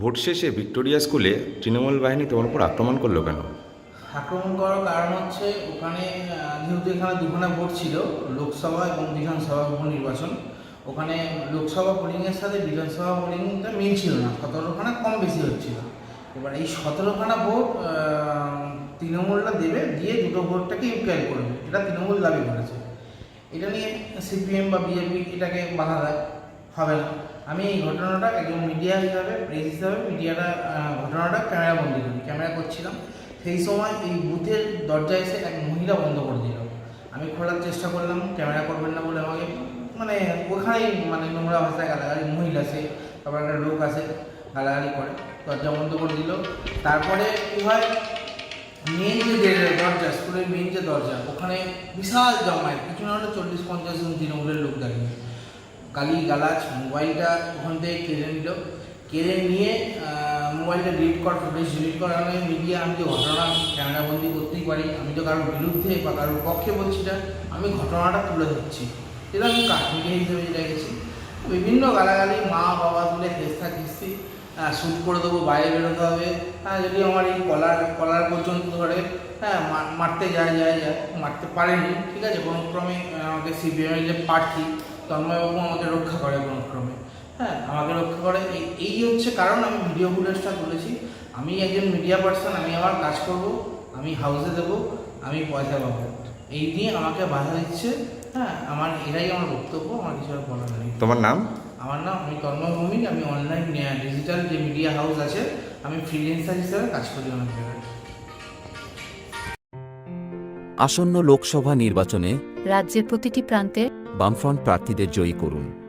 Vote শেষে Victoria স্কুলে তৃণমূল বাহিনী তোমার উপর আক্রমণ করল কেন? আক্রমণ করার কারণ হচ্ছে ওখানে যেহেতু এখানে দুখানা ভোট ছিল, লোকসভা এবং বিধানসভা উপনির্বাচন, ওখানে লোকসভা পোলিংয়ের সাথে বিধানসভা পোলিংটা মিল ছিল না, সতেরোখানা কম বেশি হচ্ছিল। এবার এই সতেরোখানা ভোট তৃণমূলটা দেবে দিয়ে দুটো ভোটটাকে ইউপিআই করবে, এটা তৃণমূল দাবি করেছে। এটা নিয়ে সিপিএম বা বিজেপি এটাকে বাধা দেয়। হবে না। আমি এই ঘটনাটা একজন মিডিয়া হিসাবে প্রেস হিসাবে মিডিয়াটা ঘটনাটা ক্যামেরা বন্দি করি ক্যামেরা করছিলাম। সেই সময় এই বুথের দরজায় এসে এক মহিলা বন্ধ করে দিল। আমি খোলার চেষ্টা করলাম ক্যামেরা করবেন না বলে আমাকে মানে ওখানেই মানে নোংরা ভাষায় গালাগালি, মহিলা সে, তারপর একটা লোক আসে, গালাগালি করে, দরজা বন্ধ করে দিল। তারপরে কী হয়? মেন যে দরজা স্কুলের মেন যে দরজা, ওখানে বিশাল জমায় কিছু না হলে চল্লিশ পঞ্চাশ জন তৃণমূলের লোক দাঁড়িয়ে। গালি গালাজ মোবাইলটা ওখান থেকে কেড়ে নিল। কেড়ে নিয়ে মোবাইলটা ডিলিট কর ফুটেজ ডিলিট করার আগে মিডিয়া আমি যে ঘটনা ক্যামেরাবন্দি করতেই পারি। আমি তো কারোর বিরুদ্ধে বা কারোর পক্ষে বলছি না। আমি ঘটনাটা তুলে ধরছি। এটা আমি কাশ্মীরি হিসেবে যেটা গেছি বিভিন্ন গালাগালি মা বাবা তুলে খেস্তা খেস্তি শ্যুট করে দেবো, বাইরে বেরোতে হবে। হ্যাঁ যদি আমার এই কলার কলার পর্যন্ত ধরে হ্যাঁ মারতে যায় যায় যায়, মারতে পারেনি। ঠিক আছে কোনো ক্রমে আমাকে সিপিএমের যে প্রার্থী তন্ময়বাবু আমাকে রক্ষা করে কোনো ক্রমে। হ্যাঁ আমাকে রক্ষা করে। এই এই হচ্ছে কারণ আমি ভিডিও ফুটেজটা তুলেছি। আমি একজন মিডিয়া পার্সন আমি আমার কাজ করব আমি হাউসে দেবো আমি পয়সা পাবো। এই নিয়ে আমাকে বাধা দিচ্ছে। হ্যাঁ আমার এটাই আমার বক্তব্য আমার কিছু আর বলার নেই। তোমার নাম? আমার নাম আমি তন্ময় ভৌমিক আমি অনলাইন ডিজিটাল যে মিডিয়া হাউস আছে আমি ফ্রিল্যান্সার হিসেবে কাজ করি অনেক জায়গায়। আসন্ন লোকসভা নির্বাচনে রাজ্যের প্রতিটি প্রান্তে বামফ্রন্ট প্রার্থীদের জয়ী করুন।